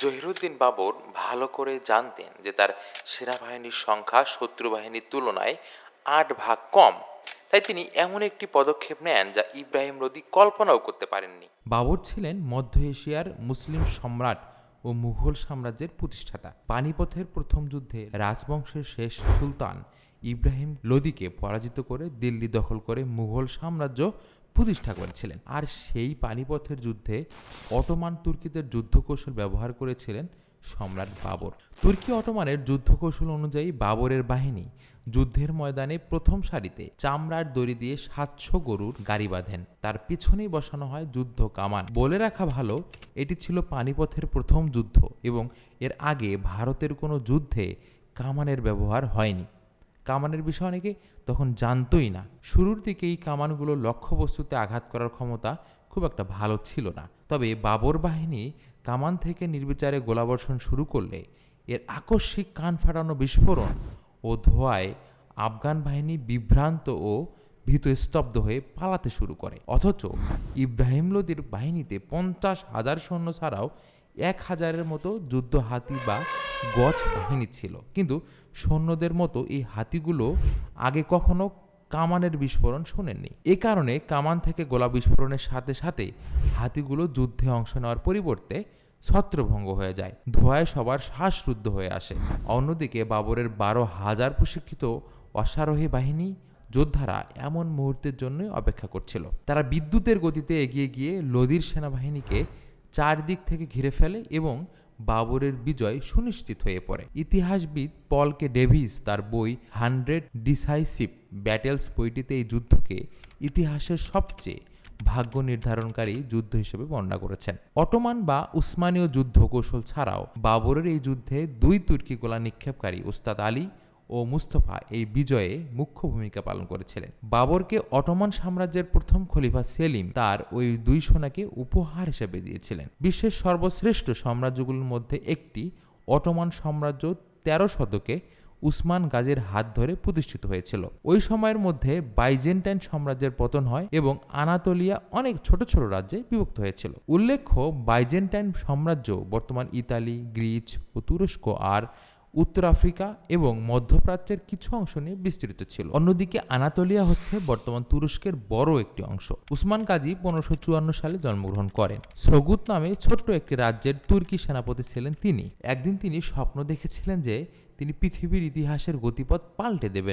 জহিরুদ্দিন বাবর ভালো করে জানতেন যে তার সেনাবাহিনীর সংখ্যা শত্রু বাহিনীর তুলনায় আট ভাগ কম। তাই তিনি এমন একটি পদক্ষেপ নেন যা ইব্রাহিম লোদি কল্পনাও করতে পারেননি। বাবর ছিলেন মধ্য এশিয়ার মুসলিম সম্রাট ও মুঘল সাম্রাজ্যের প্রতিষ্ঠাতা। পানিপথের প্রথম যুদ্ধে রাজবংশের শেষ সুলতান ইব্রাহিম লোদিকে পরাজিত করে দিল্লি দখল করে মুঘল সাম্রাজ্য প্রতিষ্ঠা করেছিলেন আর সেই পানিপথের যুদ্ধে অটোমান তুর্কিদের যুদ্ধকৌশল ব্যবহার করেছিলেন সম্রাট বাবর। তুর্কি অটোমানের যুদ্ধকৌশল অনুযায়ী বাবরের বাহিনী যুদ্ধের ময়দানে প্রথম সারিতে চামড়ার দড়ি দিয়ে সাতশো গরুর গাড়ি বাঁধেন। তার পিছনেই বসানো হয় যুদ্ধ কামান। বলে রাখা ভালো, এটি ছিল পানিপথের প্রথম যুদ্ধ এবং এর আগে ভারতের কোনো যুদ্ধে কামানের ব্যবহার হয়নি। কামানের বিষয় অনেকে তখন জানতই না। শুরুর দিকে এই কামানগুলো লক্ষ্যবস্তুতে আঘাত করার ক্ষমতা খুব একটা ভালো ছিল না। তবে বাবর বাহিনী কামান থেকে নির্বিচারে গোলাবর্ষণ শুরু করলে এর আকস্মিক কান ফাটানো বিস্ফোরণ ও ধোঁয়ায় আফগান বাহিনী বিভ্রান্ত ও ভীত স্তব্ধ হয়ে পালাতে শুরু করে। অথচ ইব্রাহিম লোদির বাহিনীতে পঞ্চাশ হাজার সৈন্য ছাড়াও এক হাজারের মতো যুদ্ধ হাতি বা গজ বাহিনী ছিল। কিন্তু সৈন্যদের মতো এই হাতিগুলো আগে কখনো কামানের বিস্ফোরণ শোনেননি। এ কারণে কামান থেকে গোলা বিস্ফোরণের সাথে সাথে হাতিগুলো যুদ্ধে অংশ নেওয়ার পরিবর্তে ছত্রভঙ্গ হয়ে যায়। ধোঁয়ায় সবার শ্বাসরুদ্ধ হয়ে আসে। অন্যদিকে বাবরের বারো হাজার প্রশিক্ষিত অশ্বারোহী বাহিনী যোদ্ধারা এমন মুহূর্তের জন্যই অপেক্ষা করছিল। তারা বিদ্যুতের গতিতে এগিয়ে গিয়ে লোদির সেনাবাহিনীকে চারদিক থেকে ঘিরে ফেলে এবং বাবরের বিজয় সুনিশ্চিত হয়ে পড়ে। ইতিহাসবিদ পল কে ডেভিস তার বই হান্ড্রেড ডিসাইসিভ ব্যাটেলস বইটিতে এই যুদ্ধকে ইতিহাসের সবচেয়ে ভাগ্য নির্ধারণকারী যুদ্ধ হিসেবে বর্ণনা করেছেন। অটোমান বা উসমানীয় যুদ্ধ কৌশল ছাড়াও বাবরের এই যুদ্ধে দুই তুর্কি গোলা নিক্ষেপকারী উস্তাদ আলী ও মুস্তফা এই বিজয়ে মুখ্য ভূমিকা পালন করেছিলেন। বাবরকে অটোমান সাম্রাজ্যের প্রথম খলিফা সেলিম তার ওই দুই সোনাকে উপহার হিসেবে দিয়েছিলেন। বিশ্বের সর্বশ্রেষ্ঠ সাম্রাজ্যগুলোর মধ্যে একটি অটোমান সাম্রাজ্য তেরো শতকে উসমান গাজীর হাত ধরে প্রতিষ্ঠিত হয়েছিল। ওই সময়ের মধ্যে বাইজেন্টাইন সাম্রাজ্যের পতন হয় এবং আনাতোলিয়া অনেক ছোট ছোট রাজ্যে বিভক্ত হয়েছিল। উল্লেখ্য, বাইজেন্টাইন সাম্রাজ্য বর্তমান ইতালি, গ্রিচ ও তুরস্ক আর উত্তর আফ্রিকা এবং মধ্যপ্রাচ্যের কিছু অংশ নিয়ে বিস্তৃত ছিল। অন্যদিকে আনাতোলিয়া হচ্ছে বর্তমান তুরস্কের বড় একটি অংশ। উসমান কাজী পনেরোশো চুয়ান্ন সালে জন্মগ্রহণ করেন। সগুত নামে ছোট্ট একটি রাজ্যের তুর্কি সেনাপতি ছিলেন তিনি। একদিন তিনি স্বপ্ন দেখেছিলেন যে তিনি পৃথিবীর ইতিহাসের গতিপথ পাল্টে দেবেন।